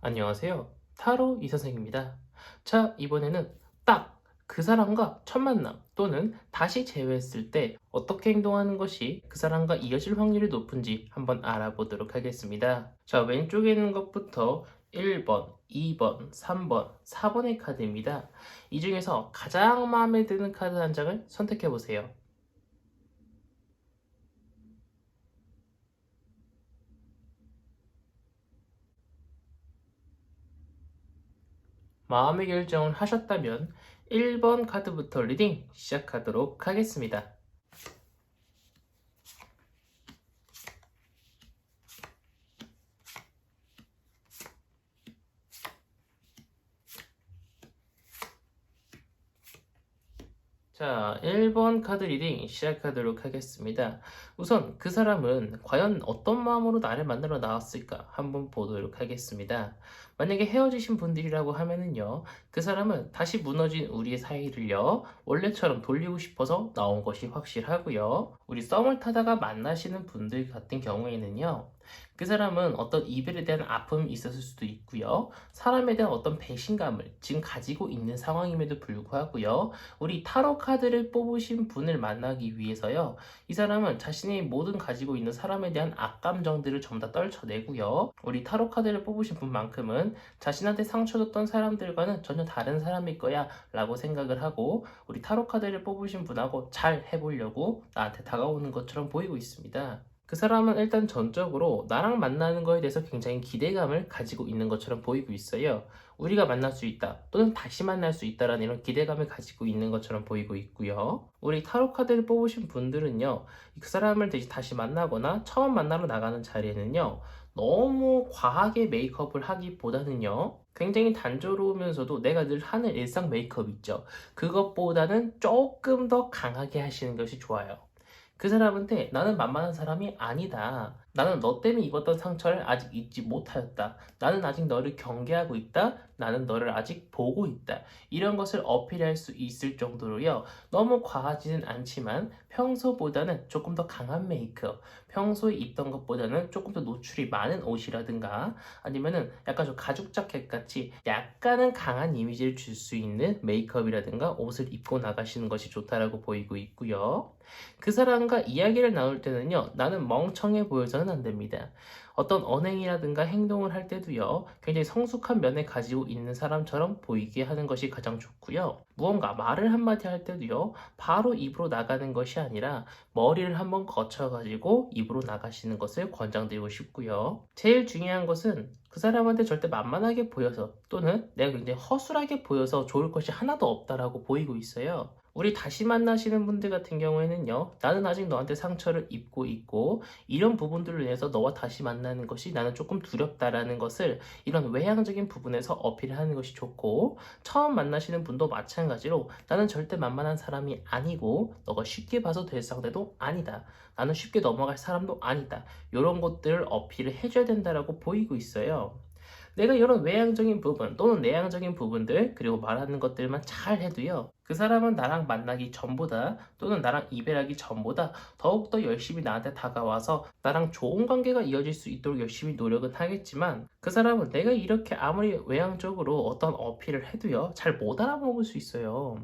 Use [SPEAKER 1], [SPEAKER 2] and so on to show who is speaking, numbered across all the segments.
[SPEAKER 1] 안녕하세요. 타로 이선생입니다. 자, 이번에는 딱 그 사람과 첫 만남 또는 다시 재회했을 때 어떻게 행동하는 것이 그 사람과 이어질 확률이 높은지 한번 알아보도록 하겠습니다. 자, 왼쪽에 있는 것부터 1번, 2번, 3번, 4번의 카드입니다. 이 중에서 가장 마음에 드는 카드 한 장을 선택해 보세요. 마음의 결정을 하셨다면 1번 카드부터 리딩 시작하도록 하겠습니다. 자, 1번 카드 리딩 시작하도록 하겠습니다. 우선 그 사람은 과연 어떤 마음으로 나를 만나러 나왔을까 한번 보도록 하겠습니다. 만약에 헤어지신 분들이라고 하면은요, 그 사람은 다시 무너진 우리의 사이를요, 원래처럼 돌리고 싶어서 나온 것이 확실하고요. 우리 썸을 타다가 만나시는 분들 같은 경우에는요, 그 사람은 어떤 이별에 대한 아픔이 있었을 수도 있고요. 사람에 대한 어떤 배신감을 지금 가지고 있는 상황임에도 불구하고요. 우리 타로 카드를 뽑으신 분을 만나기 위해서요. 이 사람은 자신이 모든 가지고 있는 사람에 대한 악감정들을 전부 다 떨쳐내고요. 우리 타로 카드를 뽑으신 분만큼은 자신한테 상처 줬던 사람들과는 전혀 다른 사람일 거야 라고 생각을 하고 우리 타로 카드를 뽑으신 분하고 잘 해보려고 나한테 다가오는 것처럼 보이고 있습니다. 그 사람은 일단 전적으로 나랑 만나는 거에 대해서 굉장히 기대감을 가지고 있는 것처럼 보이고 있어요. 우리가 만날 수 있다 또는 다시 만날 수 있다라는 이런 기대감을 가지고 있는 것처럼 보이고 있고요. 우리 타로 카드를 뽑으신 분들은요. 그 사람을 다시 만나거나 처음 만나러 나가는 자리에는요. 너무 과하게 메이크업을 하기보다는요. 굉장히 단조로우면서도 내가 늘 하는 일상 메이크업 있죠. 그것보다는 조금 더 강하게 하시는 것이 좋아요. 그 사람한테 나는 만만한 사람이 아니다. 나는 너 때문에 입었던 상처를 아직 잊지 못하였다. 나는 아직 너를 경계하고 있다. 나는 너를 아직 보고 있다. 이런 것을 어필할 수 있을 정도로요. 너무 과하지는 않지만 평소보다는 조금 더 강한 메이크업, 평소에 입던 것보다는 조금 더 노출이 많은 옷이라든가 아니면은 약간 좀 가죽 자켓 같이 약간은 강한 이미지를 줄 수 있는 메이크업이라든가 옷을 입고 나가시는 것이 좋다라고 보이고 있고요. 그 사람과 이야기를 나눌 때는요, 나는 멍청해 보여서는 안 됩니다. 어떤 언행이라든가 행동을 할 때도요, 굉장히 성숙한 면을 가지고 있는 사람처럼 보이게 하는 것이 가장 좋고요. 무언가 말을 한마디 할 때도요, 바로 입으로 나가는 것이 아니라 머리를 한번 거쳐가지고 입으로 나가시는 것을 권장드리고 싶고요. 제일 중요한 것은 그 사람한테 절대 만만하게 보여서 또는 내가 굉장히 허술하게 보여서 좋을 것이 하나도 없다라고 보이고 있어요. 우리 다시 만나시는 분들 같은 경우에는요, 나는 아직 너한테 상처를 입고 있고, 이런 부분들로 인해서 너와 다시 만나는 것이 나는 조금 두렵다라는 것을 이런 외향적인 부분에서 어필하는 것이 좋고, 처음 만나시는 분도 마찬가지로 나는 절대 만만한 사람이 아니고, 너가 쉽게 봐서 될 상대도 아니다. 나는 쉽게 넘어갈 사람도 아니다. 이런 것들을 어필을 해줘야 된다라고 보이고 있어요. 내가 이런 외향적인 부분 또는 내향적인 부분들 그리고 말하는 것들만 잘 해도요 그 사람은 나랑 만나기 전보다 또는 나랑 이별하기 전보다 더욱더 열심히 나한테 다가와서 나랑 좋은 관계가 이어질 수 있도록 열심히 노력은 하겠지만 그 사람은 내가 이렇게 아무리 외향적으로 어떤 어필을 해도요 잘 못 알아먹을 수 있어요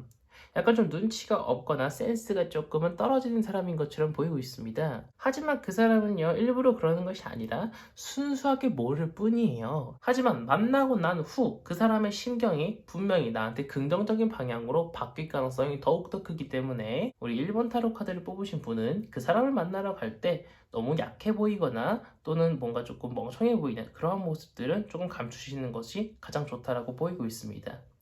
[SPEAKER 1] 약간 좀 눈치가 없거나 센스가 조금은 떨어지는 사람인 것처럼 보이고 있습니다. 하지만 그 사람은요, 일부러 그러는 것이 아니라 순수하게 모를 뿐이에요. 하지만 만나고 난 후 그 사람의 심경이 분명히 나한테 긍정적인 방향으로 바뀔 가능성이 더욱더 크기 때문에 우리 1번 타로 카드를 뽑으신 분은 그 사람을 만나러 갈 때 너무 약해 보이거나 또는 뭔가 조금 멍청해 보이는 그러한 모습들은 조금 감추시는 것이 가장 좋다라고 보이고 있습니다.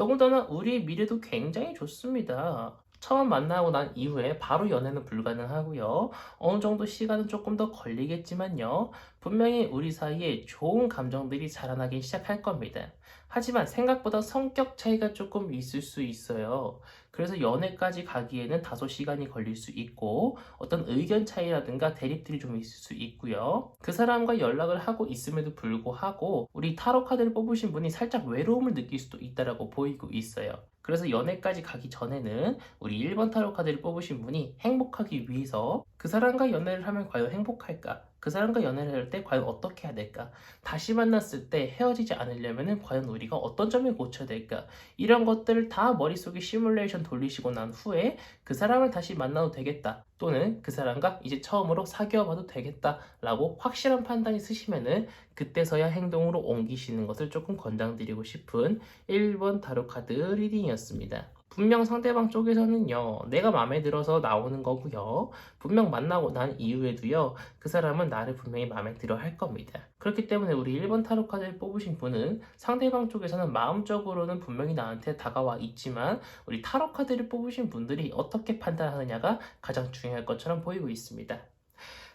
[SPEAKER 1] 더군다나 우리 미래도 굉장히 좋습니다. 처음 만나고 난 이후에 바로 연애는 불가능하고요. 어느 정도 시간은 조금 더 걸리겠지만요. 분명히 우리 사이에 좋은 감정들이 자라나기 시작할 겁니다. 하지만 생각보다 성격 차이가 조금 있을 수 있어요. 그래서 연애까지 가기에는 다소 시간이 걸릴 수 있고 어떤 의견 차이라든가 대립들이 좀 있을 수 있고요. 그 사람과 연락을 하고 있음에도 불구하고 우리 타로 카드를 뽑으신 분이 살짝 외로움을 느낄 수도 있다라고 보이고 있어요. 그래서 연애까지 가기 전에는 우리 1번 타로 카드를 뽑으신 분이 행복하기 위해서 그 사람과 연애를 하면 과연 행복할까? 그 사람과 연애를 할 때 과연 어떻게 해야 될까? 다시 만났을 때 헤어지지 않으려면 과연 우리가 어떤 점을 고쳐야 될까? 이런 것들을 다 머릿속에 시뮬레이션 돌리시고 난 후에 그 사람을 다시 만나도 되겠다. 또는 그 사람과 이제 처음으로 사귀어 봐도 되겠다. 라고 확실한 판단이 쓰시면은 그때서야 행동으로 옮기시는 것을 조금 권장드리고 싶은 1번 타로 카드 리딩이었습니다. 분명 상대방 쪽에서는요, 내가 마음에 들어서 나오는 거고요. 분명 만나고 난 이후에도요, 그 사람은 나를 분명히 마음에 들어 할 겁니다. 그렇기 때문에 우리 1번 타로 카드를 뽑으신 분은 상대방 쪽에서는 마음적으로는 분명히 나한테 다가와 있지만, 우리 타로 카드를 뽑으신 분들이 어떻게 판단하느냐가 가장 중요할 것처럼 보이고 있습니다.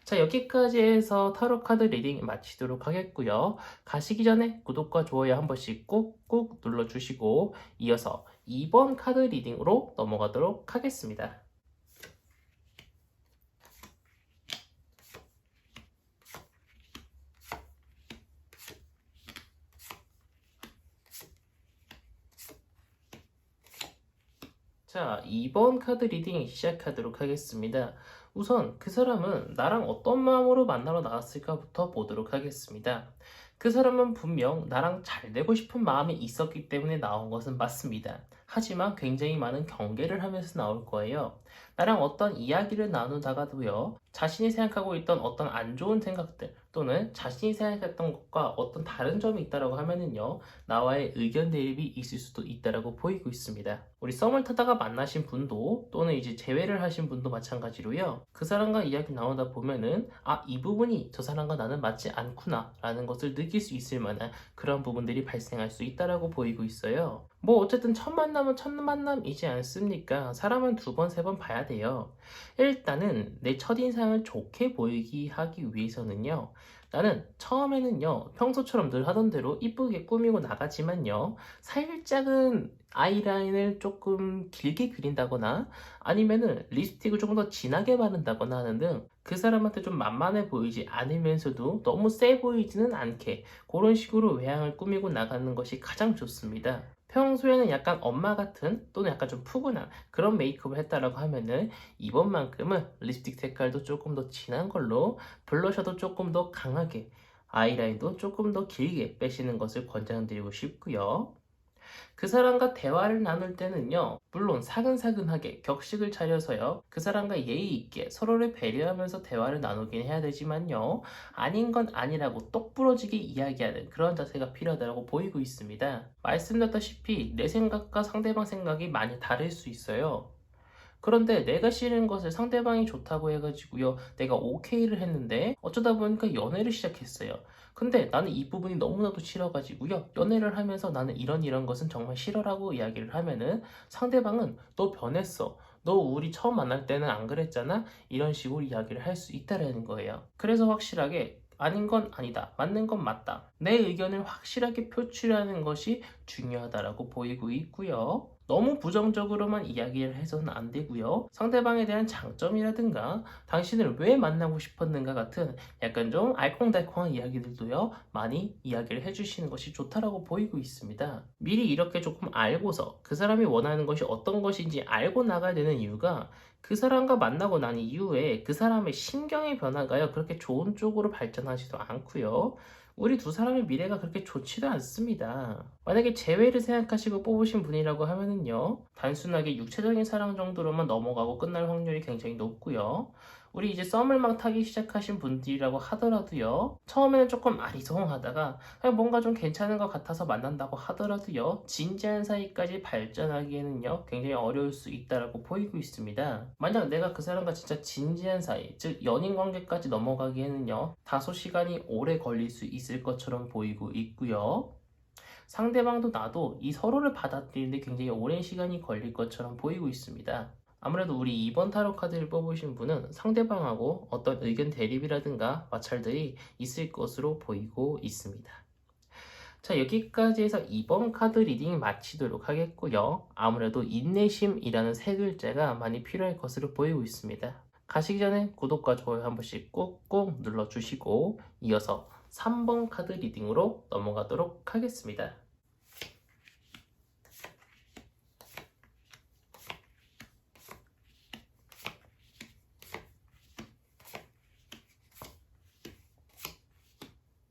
[SPEAKER 1] 자, 여기까지 해서 타로 카드 리딩 마치도록 하겠고요. 가시기 전에 구독과 좋아요 한 번씩 꾹꾹 눌러주시고, 이어서 2번 카드 리딩으로 넘어가도록 하겠습니다. 자, 2번 카드 리딩 시작하도록 하겠습니다. 우선 그 사람은 나랑 어떤 마음으로 만나러 나왔을까부터 보도록 하겠습니다. 그 사람은 분명 나랑 잘 되고 싶은 마음이 있었기 때문에 나온 것은 맞습니다. 하지만 굉장히 많은 경계를 하면서 나올 거예요. 나랑 어떤 이야기를 나누다가도요, 자신이 생각하고 있던 어떤 안 좋은 생각들 또는 자신이 생각했던 것과 어떤 다른 점이 있다라고 하면은요, 나와의 의견 대립이 있을 수도 있다라고 보이고 있습니다. 우리 썸을 타다가 만나신 분도 또는 이제 재회를 하신 분도 마찬가지로요, 그 사람과 이야기 나누다 보면은 아, 이 부분이 저 사람과 나는 맞지 않구나라는 것을 느낄 수 있을 만한 그런 부분들이 발생할 수 있다라고 보이고 있어요. 뭐 어쨌든 첫 만남은 첫 만남이지 않습니까? 사람은 두 번, 세 번 봐야 돼요. 일단은 내 첫인상을 좋게 보이기 하기 위해서는요. 나는 처음에는요, 평소처럼 늘 하던 대로 이쁘게 꾸미고 나가지만요, 살짝은 아이라인을 조금 길게 그린다거나 아니면은 립스틱을 조금 더 진하게 바른다거나 하는 등 그 사람한테 좀 만만해 보이지 않으면서도 너무 세 보이지는 않게 그런 식으로 외향을 꾸미고 나가는 것이 가장 좋습니다. 평소에는 약간 엄마 같은 또는 약간 좀 푸근한 그런 메이크업을 했다라고 하면은 이번만큼은 립스틱 색깔도 조금 더 진한 걸로 블러셔도 조금 더 강하게 아이라인도 조금 더 길게 빼시는 것을 권장드리고 싶고요. 그 사람과 대화를 나눌 때는요, 물론 사근사근하게 격식을 차려서요, 그 사람과 예의 있게 서로를 배려하면서 대화를 나누긴 해야 되지만요, 아닌 건 아니라고 똑부러지게 이야기하는 그런 자세가 필요하다고 보이고 있습니다. 말씀드렸다시피 내 생각과 상대방 생각이 많이 다를 수 있어요. 그런데 내가 싫은 것을 상대방이 좋다고 해가지고요. 내가 오케이를 했는데 어쩌다 보니까 연애를 시작했어요. 근데 나는 이 부분이 너무나도 싫어가지고요. 연애를 하면서 나는 이런 이런 것은 정말 싫어라고 이야기를 하면은 상대방은 너 변했어. 너 우리 처음 만날 때는 안 그랬잖아? 이런 식으로 이야기를 할 수 있다라는 거예요. 그래서 확실하게 아닌 건 아니다. 맞는 건 맞다. 내 의견을 확실하게 표출하는 것이 중요하다라고 보이고 있고요. 너무 부정적으로만 이야기를 해서는 안 되고요. 상대방에 대한 장점이라든가 당신을 왜 만나고 싶었는가 같은 약간 좀 알콩달콩한 이야기들도요. 많이 이야기를 해주시는 것이 좋다라고 보이고 있습니다. 미리 이렇게 조금 알고서 그 사람이 원하는 것이 어떤 것인지 알고 나가야 되는 이유가 그 사람과 만나고 난 이후에 그 사람의 심경의 변화가요. 그렇게 좋은 쪽으로 발전하지도 않고요. 우리 두 사람의 미래가 그렇게 좋지도 않습니다. 만약에 재회를 생각하시고 뽑으신 분이라고 하면은요, 단순하게 육체적인 사랑 정도로만 넘어가고 끝날 확률이 굉장히 높고요. 우리 이제 썸을 막 타기 시작하신 분들이라고 하더라도요, 처음에는 조금 아리송하다가 뭔가 좀 괜찮은 것 같아서 만난다고 하더라도요, 진지한 사이까지 발전하기에는요, 굉장히 어려울 수 있다라고 보이고 있습니다. 만약 내가 그 사람과 진짜 진지한 사이, 즉 연인 관계까지 넘어가기에는요, 다소 시간이 오래 걸릴 수 있을 것처럼 보이고 있고요. 상대방도 나도 이 서로를 받아들이는데 굉장히 오랜 시간이 걸릴 것처럼 보이고 있습니다. 아무래도 우리 2번 타로 카드를 뽑으신 분은 상대방하고 어떤 의견 대립이라든가 마찰들이 있을 것으로 보이고 있습니다. 자, 여기까지 해서 2번 카드 리딩 마치도록 하겠고요. 아무래도 인내심이라는 세 글자가 많이 필요할 것으로 보이고 있습니다. 가시기 전에 구독과 좋아요 한 번씩 꾹꾹 눌러주시고 이어서 3번 카드 리딩으로 넘어가도록 하겠습니다.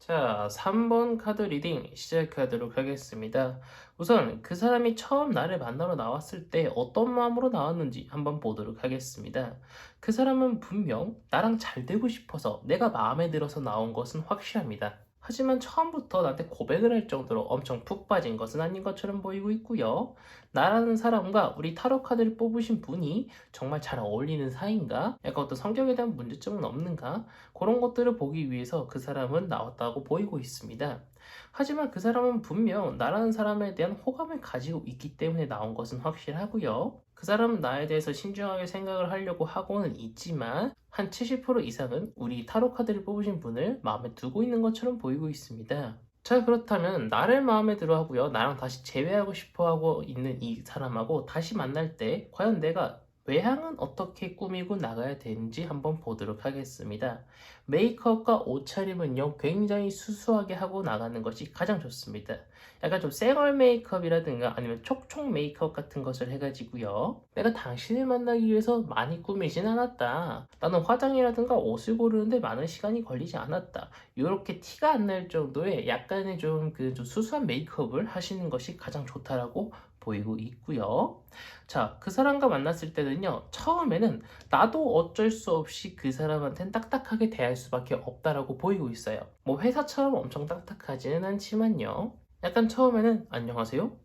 [SPEAKER 1] 자, 3번 카드 리딩 시작하도록 하겠습니다. 우선 그 사람이 처음 나를 만나러 나왔을 때 어떤 마음으로 나왔는지 한번 보도록 하겠습니다. 그 사람은 분명 나랑 잘 되고 싶어서 내가 마음에 들어서 나온 것은 확실합니다. 하지만 처음부터 나한테 고백을 할 정도로 엄청 푹 빠진 것은 아닌 것처럼 보이고 있고요. 나라는 사람과 우리 타로 카드를 뽑으신 분이 정말 잘 어울리는 사이인가? 약간 어떤 성격에 대한 문제점은 없는가? 그런 것들을 보기 위해서 그 사람은 나왔다고 보이고 있습니다. 하지만 그 사람은 분명 나라는 사람에 대한 호감을 가지고 있기 때문에 나온 것은 확실하고요. 그 사람은 나에 대해서 신중하게 생각을 하려고 하고는 있지만 한 70% 이상은 우리 타로 카드를 뽑으신 분을 마음에 두고 있는 것처럼 보이고 있습니다. 자 그렇다면 나를 마음에 들어 하고요 나랑 다시 재회하고 싶어 하고 있는 이 사람하고 다시 만날 때 과연 내가 외향은 어떻게 꾸미고 나가야 되는지 한번 보도록 하겠습니다. 메이크업과 옷차림은요, 굉장히 수수하게 하고 나가는 것이 가장 좋습니다. 약간 좀 쌩얼 메이크업이라든가 아니면 촉촉 메이크업 같은 것을 해가지고요. 내가 당신을 만나기 위해서 많이 꾸미진 않았다. 나는 화장이라든가 옷을 고르는데 많은 시간이 걸리지 않았다. 이렇게 티가 안 날 정도의 약간의 좀 그 좀 수수한 메이크업을 하시는 것이 가장 좋다라고 보이고 있고요. 자, 그 사람과 만났을 때는요, 처음에는 나도 어쩔 수 없이 그 사람한테는 딱딱하게 대할 수밖에 없다라고 보이고 있어요. 뭐 회사처럼 엄청 딱딱하지는 않지만요. 약간 처음에는 안녕하세요?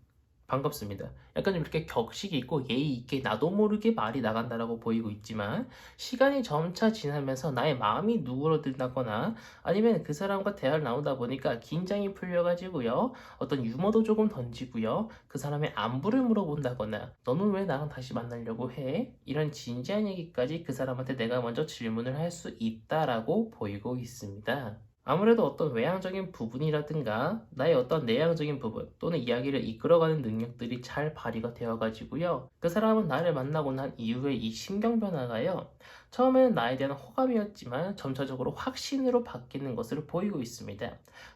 [SPEAKER 1] 반갑습니다. 약간 좀 이렇게 격식이 있고 예의 있게 나도 모르게 말이 나간다라고 보이고 있지만 시간이 점차 지나면서 나의 마음이 누그러든다거나 아니면 그 사람과 대화를 나누다 보니까 긴장이 풀려가지고요 어떤 유머도 조금 던지고요 그 사람의 안부를 물어본다거나 너는 왜 나랑 다시 만나려고 해? 이런 진지한 얘기까지 그 사람한테 내가 먼저 질문을 할 수 있다라고 보이고 있습니다. 아무래도 어떤 외향적인 부분이라든가 나의 어떤 내향적인 부분 또는 이야기를 이끌어가는 능력들이 잘 발휘가 되어 가지고요. 그 사람은 나를 만나고 난 이후에 이 신경 변화가요. 처음에는 나에 대한 호감이었지만 점차적으로 확신으로 바뀌는 것을 보이고 있습니다.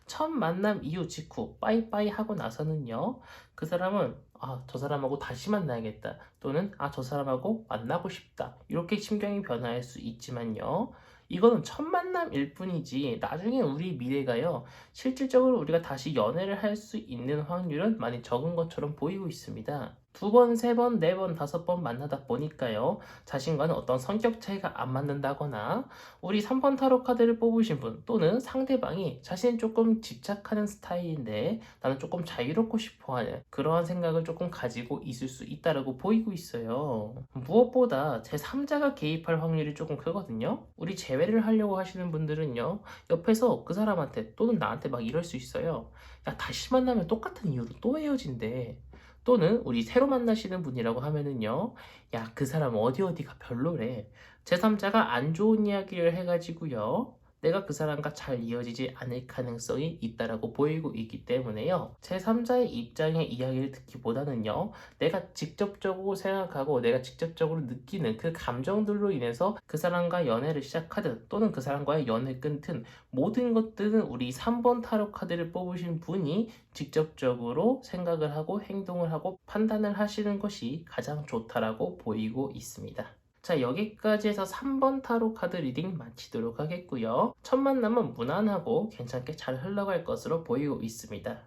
[SPEAKER 1] 첫 만남 이후 직후 빠이빠이 하고 나서는요. 그 사람은 아, 저 사람하고 다시 만나야겠다. 또는 아, 저 사람하고 만나고 싶다. 이렇게 심경이 변화할 수 있지만요. 이거는 첫 만남일 뿐이지 나중에 우리 미래가요 실질적으로 우리가 다시 연애를 할 수 있는 확률은 많이 적은 것처럼 보이고 있습니다. 두 번, 세 번, 네 번, 다섯 번 만나다 보니까요. 자신과는 어떤 성격 차이가 안 맞는다거나 우리 3번 타로 카드를 뽑으신 분 또는 상대방이 자신이 조금 집착하는 스타일인데 나는 조금 자유롭고 싶어 하는 그러한 생각을 조금 가지고 있을 수 있다라고 보이고 있어요. 무엇보다 제 3자가 개입할 확률이 조금 크거든요. 우리 재회를 하려고 하시는 분들은요. 옆에서 그 사람한테 또는 나한테 막 이럴 수 있어요. 야, 다시 만나면 똑같은 이유로 또 헤어진대. 또는 우리 새로 만나시는 분이라고 하면은요, 야, 그 사람 어디 어디가 별로래. 제3자가 안 좋은 이야기를 해가지고요, 내가 그 사람과 잘 이어지지 않을 가능성이 있다라고 보이고 있기 때문에요. 제3자의 입장의 이야기를 듣기보다는요, 내가 직접적으로 생각하고 내가 직접적으로 느끼는 그 감정들로 인해서 그 사람과 연애를 시작하든 또는 그 사람과의 연애 끊든 모든 것들은 우리 3번 타로 카드를 뽑으신 분이 직접적으로 생각을 하고 행동을 하고 판단을 하시는 것이 가장 좋다라고 보이고 있습니다. 자 여기까지 해서 3번 타로 카드 리딩 마치도록 하겠고요. 첫 만남은 무난하고 괜찮게 잘 흘러갈 것으로 보이고 있습니다.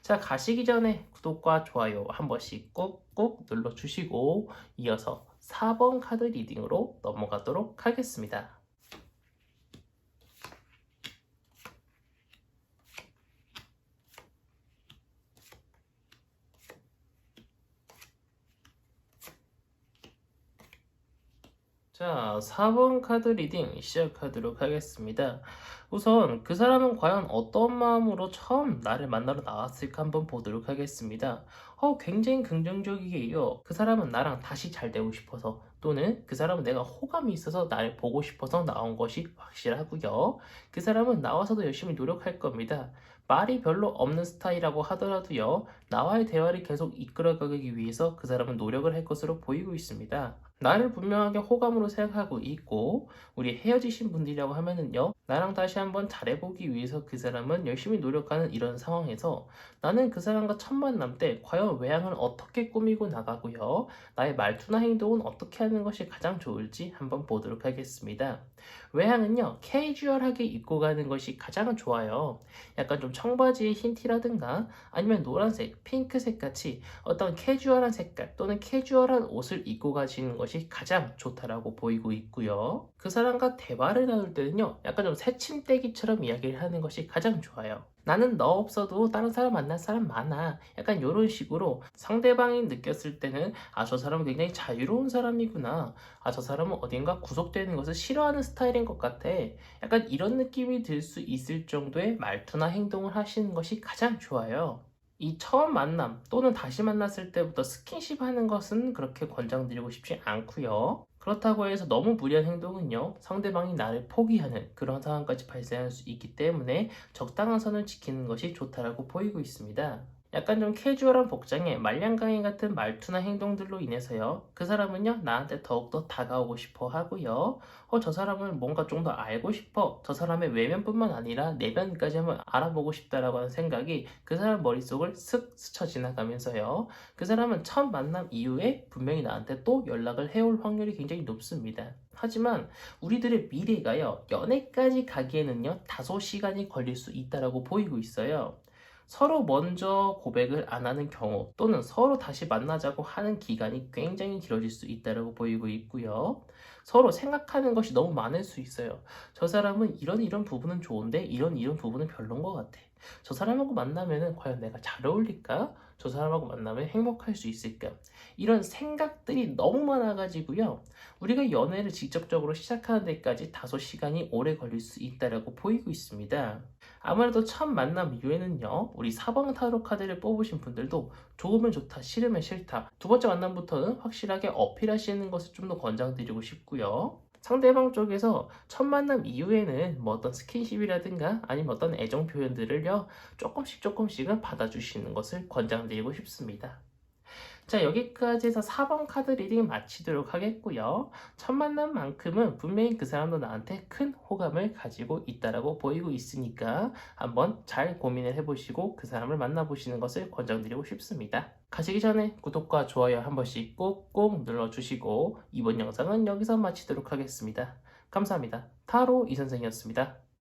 [SPEAKER 1] 자 가시기 전에 구독과 좋아요 한 번씩 꾹꾹 눌러주시고 이어서 4번 카드 리딩으로 넘어가도록 하겠습니다. 자, 4번 카드 리딩 시작하도록 하겠습니다. 우선 그 사람은 과연 어떤 마음으로 처음 나를 만나러 나왔을까 한번 보도록 하겠습니다. 어, 굉장히 긍정적이게요. 그 사람은 나랑 다시 잘 되고 싶어서 또는 그 사람은 내가 호감이 있어서 나를 보고 싶어서 나온 것이 확실하고요. 그 사람은 나와서도 열심히 노력할 겁니다. 말이 별로 없는 스타일이라고 하더라도요, 나와의 대화를 계속 이끌어가기 위해서 그 사람은 노력을 할 것으로 보이고 있습니다. 나를 분명하게 호감으로 생각하고 있고, 우리 헤어지신 분들이라고 하면은요, 나랑 다시 한번 잘해보기 위해서 그 사람은 열심히 노력하는 이런 상황에서 나는 그 사람과 첫 만남 때 과연 외향을 어떻게 꾸미고 나가고요. 나의 말투나 행동은 어떻게 하는 것이 가장 좋을지 한번 보도록 하겠습니다. 외향은요, 캐주얼하게 입고 가는 것이 가장 좋아요. 약간 좀 청바지에 흰 티라든가 아니면 노란색, 핑크색 같이 어떤 캐주얼한 색깔 또는 캐주얼한 옷을 입고 가시는 것이 가장 좋다라고 보이고 있고요. 그 사람과 대화를 나눌 때는요, 약간 좀 새침대기처럼 이야기를 하는 것이 가장 좋아요. 나는 너 없어도 다른 사람 만날 사람 많아. 약간 이런 식으로 상대방이 느꼈을 때는 아, 저 사람은 굉장히 자유로운 사람이구나. 아, 저 사람은 어딘가 구속되는 것을 싫어하는 스타일인 것 같아. 약간 이런 느낌이 들 수 있을 정도의 말투나 행동을 하시는 것이 가장 좋아요. 이 처음 만남 또는 다시 만났을 때부터 스킨십 하는 것은 그렇게 권장드리고 싶지 않고요. 그렇다고 해서 너무 무리한 행동은요, 상대방이 나를 포기하는 그런 상황까지 발생할 수 있기 때문에 적당한 선을 지키는 것이 좋다라고 보이고 있습니다. 약간 좀 캐주얼한 복장에 말량강의 같은 말투나 행동들로 인해서요, 그 사람은요, 나한테 더욱더 다가오고 싶어 하고요, 어, 저 사람을 뭔가 좀 더 알고 싶어, 저 사람의 외면뿐만 아니라 내면까지 한번 알아보고 싶다라고 하는 생각이 그 사람 머릿속을 슥 스쳐 지나가면서요, 그 사람은 첫 만남 이후에 분명히 나한테 또 연락을 해올 확률이 굉장히 높습니다. 하지만 우리들의 미래가요, 연애까지 가기에는요, 다소 시간이 걸릴 수 있다라고 보이고 있어요. 서로 먼저 고백을 안 하는 경우 또는 서로 다시 만나자고 하는 기간이 굉장히 길어질 수 있다고 보이고 있고요. 서로 생각하는 것이 너무 많을 수 있어요. 저 사람은 이런 이런 부분은 좋은데 이런 이런 부분은 별론 것 같아. 저 사람하고 만나면은 과연 내가 잘 어울릴까? 저 사람하고 만나면 행복할 수 있을까? 이런 생각들이 너무 많아가지고요. 우리가 연애를 직접적으로 시작하는 데까지 다소 시간이 오래 걸릴 수 있다고 보이고 있습니다. 아무래도 첫 만남 이후에는요, 우리 사방 타로 카드를 뽑으신 분들도 좋으면 좋다, 싫으면 싫다. 두 번째 만남부터는 확실하게 어필하시는 것을 좀 더 권장드리고 싶고요. 상대방 쪽에서 첫 만남 이후에는 뭐 어떤 스킨십이라든가 아니면 어떤 애정 표현들을요, 조금씩 조금씩은 받아주시는 것을 권장드리고 싶습니다. 자, 여기까지 해서 4번 카드 리딩 마치도록 하겠고요. 첫 만남만큼은 분명히 그 사람도 나한테 큰 호감을 가지고 있다라고 보이고 있으니까 한번 잘 고민을 해보시고 그 사람을 만나보시는 것을 권장드리고 싶습니다. 가시기 전에 구독과 좋아요 한 번씩 꼭꼭 눌러주시고 이번 영상은 여기서 마치도록 하겠습니다. 감사합니다. 타로 이선생이었습니다.